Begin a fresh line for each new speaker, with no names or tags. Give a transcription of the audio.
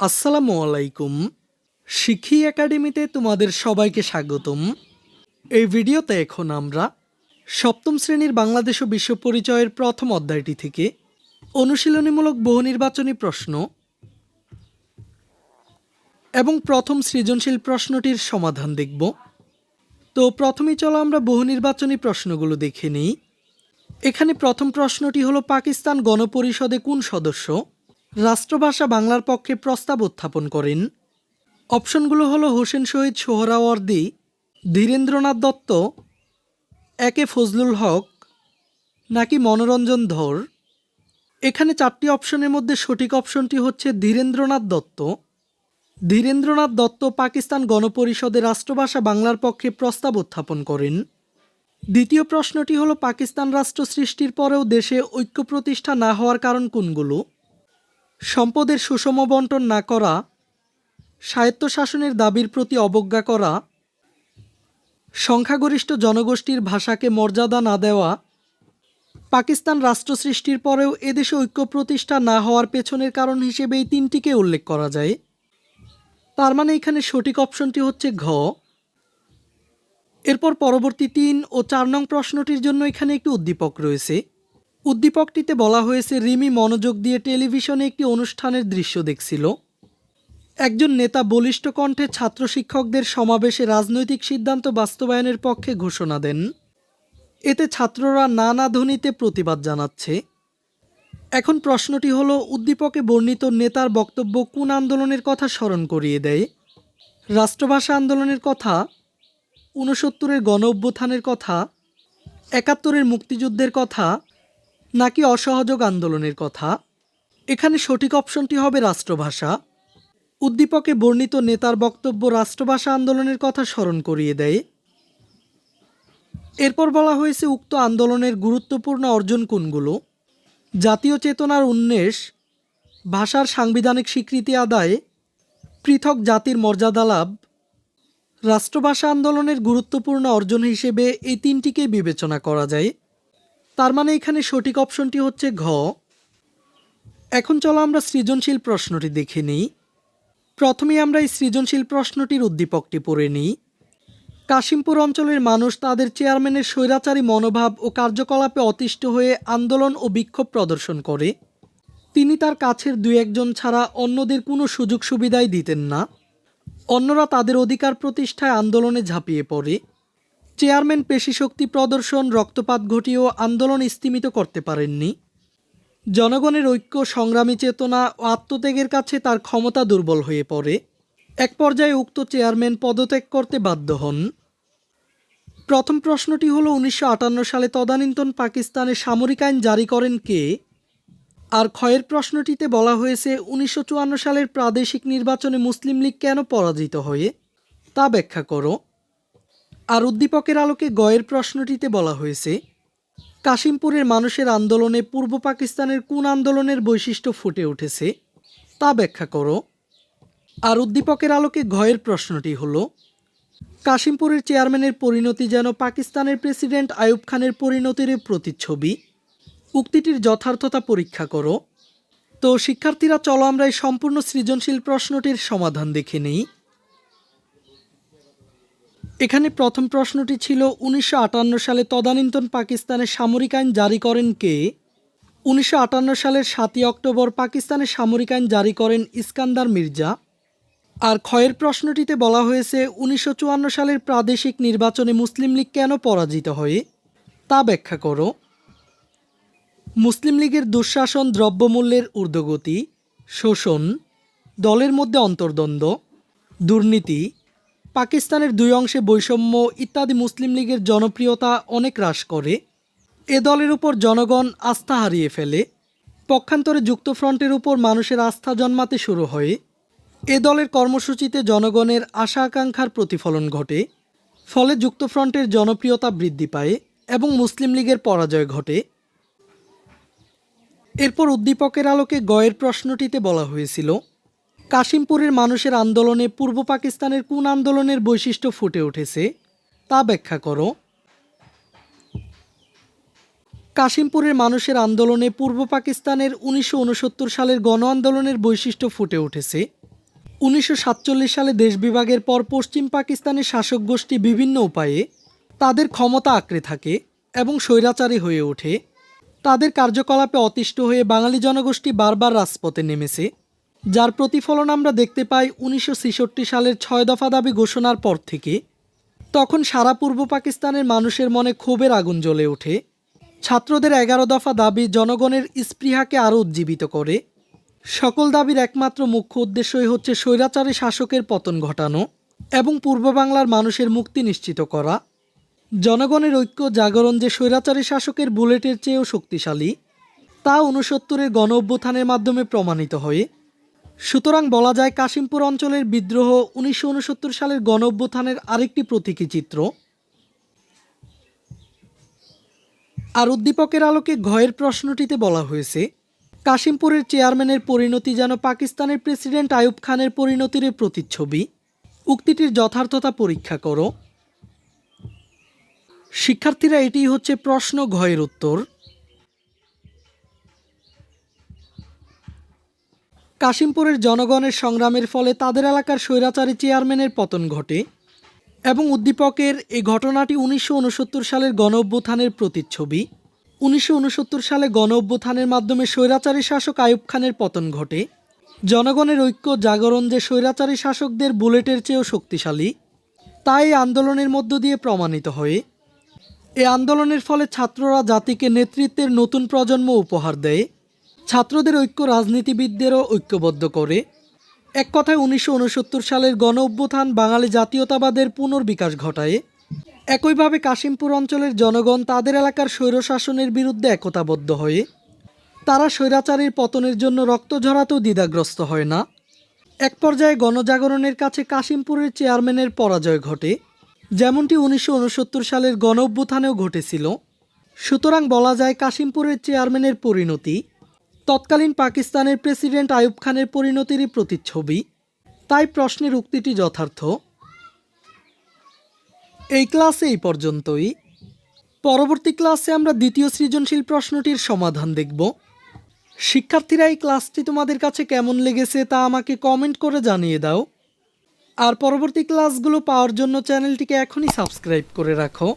আসসালামু আলাইকুম। শিক্ষি একাডেমিতে তোমাদের সবাইকে স্বাগতম। এই ভিডিওতে এখন আমরা সপ্তম শ্রেণির বাংলাদেশ ও বিশ্ব পরিচয়ের প্রথম অধ্যায়টি থেকে অনুশীলনীমূলক বহু নির্বাচনী প্রশ্ন এবং প্রথম সৃজনশীল প্রশ্নটির সমাধান দেখব। তো প্রথমেই চলো আমরা বহু নির্বাচনী প্রশ্নগুলো দেখে নিই। এখানে প্রথম প্রশ্নটি হলো, পাকিস্তান গণপরিষদে কোন সদস্য রাষ্ট্রভাষা বাংলার পক্ষে প্রস্তাব উত্থাপন করেন। অপশনগুলো হলো হোসেন শহীদ সোহরাওয়ার্দী ধীরেন্দ্রনাথ দত্ত একে ফজলুল হক, নাকি মনোরঞ্জন ধর। এখানে চারটি অপশনের মধ্যে সঠিক অপশনটি হচ্ছে ধীরেন্দ্রনাথ দত্ত। ধীরেন্দ্রনাথ দত্ত পাকিস্তান গণপরিষদে রাষ্ট্রভাষা বাংলার পক্ষে প্রস্তাব উত্থাপন করেন। দ্বিতীয় প্রশ্নটি হলো পাকিস্তান রাষ্ট্র সৃষ্টির পরেও দেশে ঐক্য প্রতিষ্ঠা না হওয়ার কারণ কোনগুলো? সম্পদের সুষম বন্টন না করা, স্বায়ত্তশাসনের দাবির প্রতি অবজ্ঞা করা, সংখ্যাগরিষ্ঠ জনগোষ্ঠীর ভাষাকে মর্যাদা না দেওয়া, পাকিস্তান রাষ্ট্র সৃষ্টির পরেও এদেশে ঐক্য প্রতিষ্ঠা না হওয়ার পেছনের কারণ হিসেবে এই তিনটিকে উল্লেখ করা যায়। তার মানে এখানে সঠিক অপশনটি হচ্ছে ঘ। এরপর পরবর্তী তিন ও চার নং প্রশ্নটির জন্য এখানে একটি উদ্দীপক রয়েছে। উদ্দীপকটিতে বলা হয়েছে, রিমি মনোযোগ দিয়ে টেলিভিশনে একটি অনুষ্ঠানের দৃশ্য দেখছিল। একজন নেতা বলিষ্ঠ কণ্ঠে ছাত্র শিক্ষকদের সমাবেশে রাজনৈতিক সিদ্ধান্ত বাস্তবায়নের পক্ষে ঘোষণা দেন। এতে ছাত্ররা নানা ধ্বনিতে প্রতিবাদ জানাচ্ছে। এখন প্রশ্নটি হলো, উদ্দীপকে বর্ণিত নেতার বক্তব্য কোন আন্দোলনের কথা স্মরণ করিয়ে দেয়? রাষ্ট্রভাষা আন্দোলনের কথা? ঊনসত্তরের গণ অভ্যুত্থানের কথা? একাত্তরের মুক্তিযুদ্ধের কথা? নাকি অসহযোগ আন্দোলনের কথা? এখানে সঠিক অপশনটি হবে রাষ্ট্রভাষা। উদ্দীপকে বর্ণিত নেতার বক্তব্য রাষ্ট্রভাষা আন্দোলনের কথা স্মরণ করিয়ে দেয়। এরপর বলা হয়েছে, উক্ত আন্দোলনের গুরুত্বপূর্ণ অর্জন কোনগুলো? জাতীয় চেতনার উন্মেষ, ভাষার সাংবিধানিক স্বীকৃতি আদায়, পৃথক জাতির মর্যাদা লাভ, রাষ্ট্রভাষা আন্দোলনের গুরুত্বপূর্ণ অর্জন হিসেবে এই তিনটিকে বিবেচনা করা যায়। তার মানে এখানে সঠিক অপশনটি হচ্ছে ঘ। এখন চলো আমরা সৃজনশীল প্রশ্নটি দেখে নিই। প্রথমে আমরা এই সৃজনশীল প্রশ্নটির উদ্দীপকটি পড়ে নিই। কাশিমপুর অঞ্চলের মানুষ তাদের চেয়ারম্যানের স্বৈরাচারী মনোভাব ও কার্যকলাপে অতিষ্ঠ হয়ে আন্দোলন ও বিক্ষোভ প্রদর্শন করে। তিনি তার কাছের দুই একজন ছাড়া অন্যদের কোনো সুযোগ সুবিধাই দিতেন না। অন্যরা তাদের অধিকার প্রতিষ্ঠায় আন্দোলনে ঝাঁপিয়ে পড়ে। চেয়ারম্যান পেশিশক্তি প্রদর্শন, রক্তপাত ঘটিয়েও আন্দোলন স্তীমিত করতে পারেননি। জনগণের ঐক্য, সংগ্রামী চেতনা ও আত্মত্যাগের কাছে তার ক্ষমতা দুর্বল হয়ে পড়ে। এক পর্যায়ে উক্ত চেয়ারম্যান পদত্যাগ করতে বাধ্য হন। প্রথম প্রশ্নটি হলো, উনিশশো আটান্ন সালে তদানীন্তন পাকিস্তানে সামরিক আইন জারি করেন কে? আর ক্ষয়ের প্রশ্নটিতে বলা হয়েছে, উনিশশো চুয়ান্ন সালের প্রাদেশিক নির্বাচনে মুসলিম লীগ কেন পরাজিত হয়ে? তা ব্যাখ্যা করো। আর উদ্দীপকের আলোকে গয়ের প্রশ্নটিতে বলা হয়েছে, কাশিমপুরের মানুষের আন্দোলনে পূর্ব পাকিস্তানের কোন আন্দোলনের বৈশিষ্ট্য ফুটে উঠেছে, তা ব্যাখ্যা করো। আর উদ্দীপকের আলোকে ঘয়ের প্রশ্নটি হলো, কাশিমপুরের চেয়ারম্যানের পরিণতি যেন পাকিস্তানের প্রেসিডেন্ট আয়ুব খানের পরিণতির প্রতিচ্ছবি। উক্তিটির যথার্থতা পরীক্ষা করো। তো শিক্ষার্থীরা, চলো আমরা এই সম্পূর্ণ সৃজনশীল প্রশ্নটির সমাধান দেখে নিই। এখানে প্রথম প্রশ্নটি ছিল, উনিশশো আটান্ন সালে তদানীন্তন পাকিস্তানে সামরিক আইন জারি করেন কে? উনিশশো আটান্ন সালের সাতই অক্টোবর পাকিস্তানে সামরিক আইন জারি করেন ইস্কান্দার মির্জা। আর ক্ষয়ের প্রশ্নটিতে বলা হয়েছে, উনিশশো চুয়ান্ন সালের প্রাদেশিক নির্বাচনে মুসলিম লীগ কেন পরাজিত হয়? তা ব্যাখ্যা করো। মুসলিম লীগের দুঃশাসন দ্রব্যমূল্যের ঊর্ধ্বগতি, শোষণ, দলের মধ্যে অন্তর্দ্বন্দ্ব, দুর্নীতি পাকিস্তানের দুই অংশে বৈষম্য ইত্যাদি মুসলিম লীগের জনপ্রিয়তা অনেক হ্রাস করে। এ দলের উপর জনগণ আস্থা হারিয়ে ফেলে। পক্ষান্তরে যুক্তফ্রন্টের উপর মানুষের আস্থা জন্মাতে শুরু হয়। এ দলের কর্মসূচিতে জনগণের আশা আকাঙ্ক্ষার প্রতিফলন ঘটে। ফলে যুক্তফ্রন্টের জনপ্রিয়তা বৃদ্ধি পায় এবং মুসলিম লীগের পরাজয় ঘটে। এরপর উদ্দীপকের আলোকে গয়ের প্রশ্নটিতে বলা হয়েছিল কাশিমপুরের মানুষের আন্দোলনে পূর্ব পাকিস্তানের কোন আন্দোলনের বৈশিষ্ট্য ফুটে উঠেছে, তা ব্যাখ্যা করো। কাশিমপুরের মানুষের আন্দোলনে পূর্ব পাকিস্তানের উনিশশো ঊনসত্তর সালের গণ আন্দোলনের বৈশিষ্ট্য ফুটে উঠেছে। উনিশশো সাতচল্লিশ সালে দেশ বিভাগের পর পশ্চিম পাকিস্তানের শাসক গোষ্ঠী বিভিন্ন উপায়ে তাদের ক্ষমতা আঁকড়ে থাকে এবং স্বৈরাচারী হয়ে ওঠে। তাদের কার্যকলাপে অতিষ্ঠ হয়ে বাঙালি জনগোষ্ঠী বারবার রাজপথে নেমেছে। যার প্রতিফলন আমরা দেখতে পাই উনিশশো ছেষট্টি সালের ছয় দফা দাবি ঘোষণার পর থেকে। তখন সারা পূর্ব পাকিস্তানের মানুষের মনে ক্ষোভের আগুন জ্বলে ওঠে। ছাত্রদের এগারো দফা দাবি জনগণের স্পৃহাকে আরও উজ্জীবিত করে। সকল দাবির একমাত্র মুখ্য উদ্দেশ্যই হচ্ছে স্বৈরাচারী শাসকের পতন ঘটানো এবং পূর্ব বাংলার মানুষের মুক্তি নিশ্চিত করা। জনগণের ঐক্য জাগরণ যে স্বৈরাচারী শাসকের বুলেটের চেয়েও শক্তিশালী, তা উনসত্তরের গণ অভ্যুত্থানের মাধ্যমে প্রমাণিত হয়ে সুতরাং বলা যায় কাশিমপুর অঞ্চলের বিদ্রোহ উনিশশো উনসত্তর সালের গণ আরেকটি প্রতীকী চিত্র। আর উদ্দীপকের আলোকে ঘয়ের প্রশ্নটিতে বলা হয়েছে, কাশিমপুরের চেয়ারম্যানের পরিণতি যেন পাকিস্তানের প্রেসিডেন্ট আয়ুব খানের পরিণতির প্রতিচ্ছবি। উক্তিটির যথার্থতা পরীক্ষা করো। শিক্ষার্থীরা এটি হচ্ছে প্রশ্ন ঘয়ের উত্তর। কাশিমপুরের জনগণের সংগ্রামের ফলে তাদের এলাকার স্বৈরাচারী চেয়ারম্যানের পতন ঘটে এবং উদ্দীপকের এই ঘটনাটি উনিশশো উনসত্তর সালের গণ অভ্যুত্থানের প্রতিচ্ছবি। উনিশশো উনসত্তর সালে গণ অভ্যুত্থানের মাধ্যমে স্বৈরাচারী শাসক আইয়ুব খানের পতন ঘটে। জনগণের ঐক্য জাগরণ যে স্বৈরাচারী শাসকদের বুলেটের চেয়েও শক্তিশালী তাই এই আন্দোলনের মধ্য দিয়ে প্রমাণিত হয়ে এই আন্দোলনের ফলে ছাত্ররা জাতিকে নেতৃত্বের নতুন প্রজন্ম উপহার দেয়। ছাত্রদের ঐক্য রাজনীতিবিদদেরও ঐক্যবদ্ধ করে। এক কথায় উনিশশো উনসত্তর সালের গণ অভ্যুত্থান বাঙালি জাতীয়তাবাদের পুনর্বিকাশ ঘটায়। একইভাবে কাশিমপুর অঞ্চলের জনগণ তাদের এলাকার স্বৈরশাসনের বিরুদ্ধে একতাবদ্ধ হয়ে, তারা স্বৈরাচারীর পতনের জন্য রক্ত ঝরাতেও দ্বিধাগ্রস্ত হয় না। এক পর্যায়ে গণজাগরণের কাছে কাশিমপুরের চেয়ারম্যানের পরাজয় ঘটে, যেমনটি উনিশশো উনসত্তর সালের গণ অভ্যুত্থানেও ঘটেছিল। সুতরাং বলা যায় কাশিমপুরের চেয়ারম্যানের পরিণতি তৎকালীন পাকিস্তানের প্রেসিডেন্ট আয়ুব খানের পরিণতিরই প্রতিচ্ছবি। তাই প্রশ্নের উক্তিটি যথার্থ। এই ক্লাসে এই পর্যন্তই। পরবর্তী ক্লাসে আমরা দ্বিতীয় সৃজনশীল প্রশ্নটির সমাধান দেখব। শিক্ষার্থীরা, এই ক্লাসটি তোমাদের কাছে কেমন লেগেছে তা আমাকে কমেন্ট করে জানিয়ে দাও। আর পরবর্তী ক্লাসগুলো পাওয়ার জন্য চ্যানেলটিকে এখনই সাবস্ক্রাইব করে রাখো।